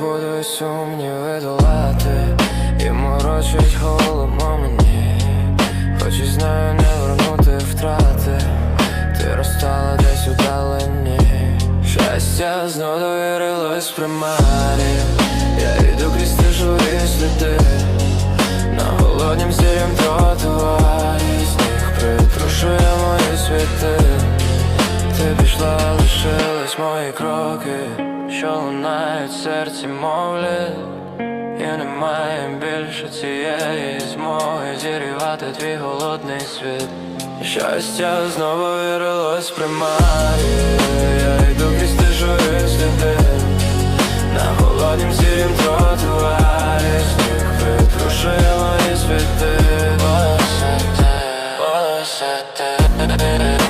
буду сумніви долати І морочить голову мені. Хоч і знаю не вернути втрати. Ти розстала десь у далині. Щастя знов довірилось примарі. Я йду крізь те журі сліди. На голоднім сірім тротуарі. Сніг притрушує мої світи. Ти пішла, лишились мої кроки, що лунають в серці Я не маю більше цієї змоги зірвати твій голодний світ. Щастя знову вірилось примарі. Я йду крізь тижові сліди. На холоднім сірім тротуарі. Сніг витрушує мої світи. Волоса те, волоса